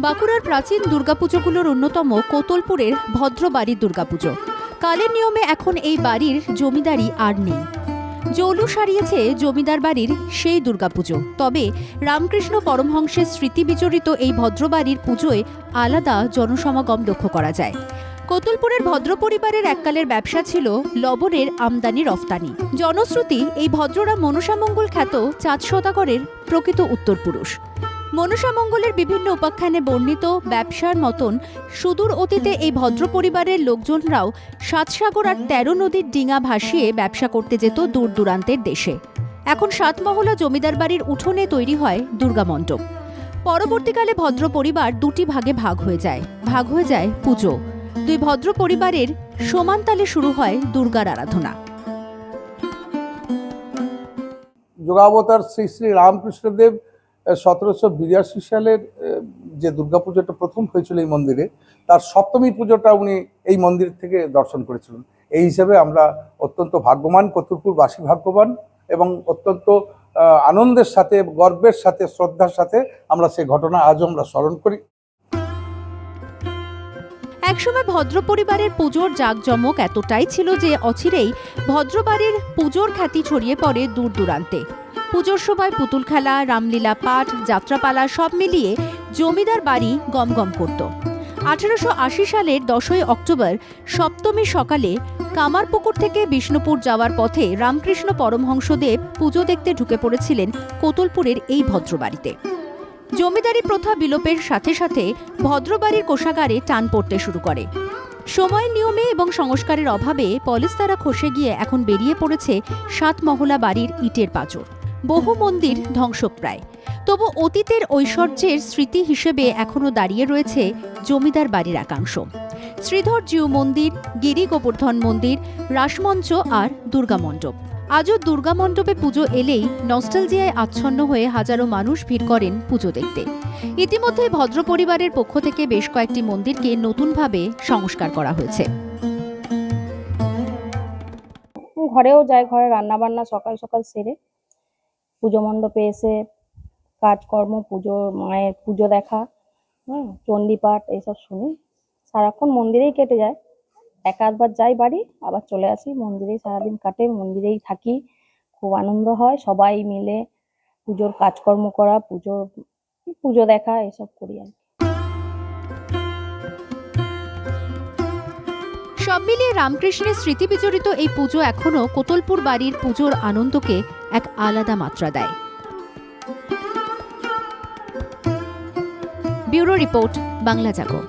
বাঁকুড়ার প্রাচীন দুর্গাপুজোগুলোর অন্যতম কোতলপুরের ভদ্রবাড়ির দুর্গাপুজো। কালের নিয়মে এখন এই বাড়ির জমিদারি আর নেই। জৌলু সারিয়েছে জমিদার বাড়ির সেই দুর্গাপুজো। তবে রামকৃষ্ণ পরমহংসের স্মৃতি বিজড়িত এই ভদ্রবাড়ির পুজোয় আলাদা জনসমাগম লক্ষ্য করা যায়। কোতুলপুরের ভদ্র পরিবারের এককালের ব্যবসা ছিল লবণের আমদানি রফতানি। জনশ্রুতি, এই ভদ্ররা মনসামঙ্গল খ্যাত চাঁদ সদাগরের প্রকৃত উত্তরপুরুষ। মনসামঙ্গলের বিভিন্ন উপাখ্যানে বর্ণিত ব্যবসার মতন সুদূর অতীতে এই ভদ্র পরিবারের লোকজনরাও সাতসাগর আর তেরো নদীর ডিঙা ভাসিয়ে ব্যবসা করতে যেত দূর দূরান্তের দেশে। এখন সাতমহলা জমিদার বাড়ির উঠোনে তৈরি হয় দুর্গামণ্ডপ পরবর্তীকালে ভদ্র পরিবার দুটি ভাগে ভাগ হয়ে যায়। ভাগ হয়ে যায় পুজো। দুই ভদ্র পরিবারের সমান তালে শুরু হয় দুর্গার আরাধনা। যোগাবতার শ্রী শ্রী রামকৃষ্ণদেব সতেরোশো বিরাশি সালের যে দুর্গাপুজোটা প্রথম হয়েছিল এই মন্দিরে, তার সপ্তমী পুজোটা উনি এই মন্দির থেকে দর্শন করেছিলেন। এই হিসাবে আমরা অত্যন্ত ভাগ্যবান কতুরপুরবাসী ভাগ্যবান এবং অত্যন্ত আনন্দের সাথে, গর্বের সাথে, শ্রদ্ধার সাথে আমরা সেই ঘটনা আজও আমরা স্মরণ করি। একসময় ভদ্র পরিবারের পুজোর জাঁকজমক এতটাই ছিল যে অচিরেই ভদ্রবাড়ির পুজোর খ্যাতি ছড়িয়ে পড়ে দূর দূরান্তে। পুজোর সময় পুতুল খেলা, রামলীলা পাঠ, যাত্রাপালা সব মিলিয়ে জমিদার বাড়ি গমগম করত। আঠেরোশো আশি সালের দশই অক্টোবর সপ্তমী সকালে কামারপুকুর থেকে বিষ্ণুপুর যাওয়ার পথে রামকৃষ্ণ পরমহংসদেব পুজো দেখতে ঢুকে পড়েছিলেন কোতলপুরের এই ভদ্রবাড়িতে। জমিদারি প্রথা বিলোপের সাথে সাথে ভদ্রবাড়ির কোষাগারে টান পড়তে শুরু করে। সময় নিয়মে এবং সংস্কারের অভাবে পলিস্তারা খসে গিয়ে এখন বেরিয়ে পড়েছে সাত মহলা বাড়ির ইটের পাঁচর বহু মন্দির ধ্বংসপ্রায়। তবু অতীতের ঐশ্বর্যের স্মৃতি হিসেবে এখনও দাঁড়িয়ে রয়েছে জমিদার বাড়ির একাংশ। শ্রীধর জিউ মন্দির, গিরি গোবর্ধন মন্দির, রাসমঞ্চ আর দুর্গা মণ্ডপ। আজও দুর্গা মণ্ডপে পুজো এলেই নস্টালজিয়ায় আচ্ছন্ন হয়ে হাজারো মানুষ ভিড় করেন পুজো দেখতে। ইতিমধ্যে ভদ্র পরিবারের পক্ষ থেকে বেশ কয়েকটি মন্দিরকে নতুনভাবে সংস্কার করা হয়েছে। ঘরেও যায়, ঘরে রান্না বান্না সকাল সকাল সেরে। পুজো মণ্ডপে এসে কাজকর্ম, পুজো, মায়ের পুজো দেখা হ্যাঁ চণ্ডীপাঠ এইসব শুনি। সারাক্ষণ মন্দিরেই কেটে যায়। এক আধবার যাই বাড়ি, আবার চলে আসি মন্দিরেই। সারাদিন কাটে, মন্দিরেই থাকি। খুব আনন্দ হয়। সবাই মিলে পুজোর কাজকর্ম করা, পুজো পুজো দেখা, এসব করি আর কি। সব মিলিয়ে রামকৃষ্ণের স্মৃতি বিজড়িত এই পুজো এখনও কোতলপুর বাড়ির পুজোর আনন্দকে এক আলাদা মাত্রা দেয়। Bureau report Bangla Jago.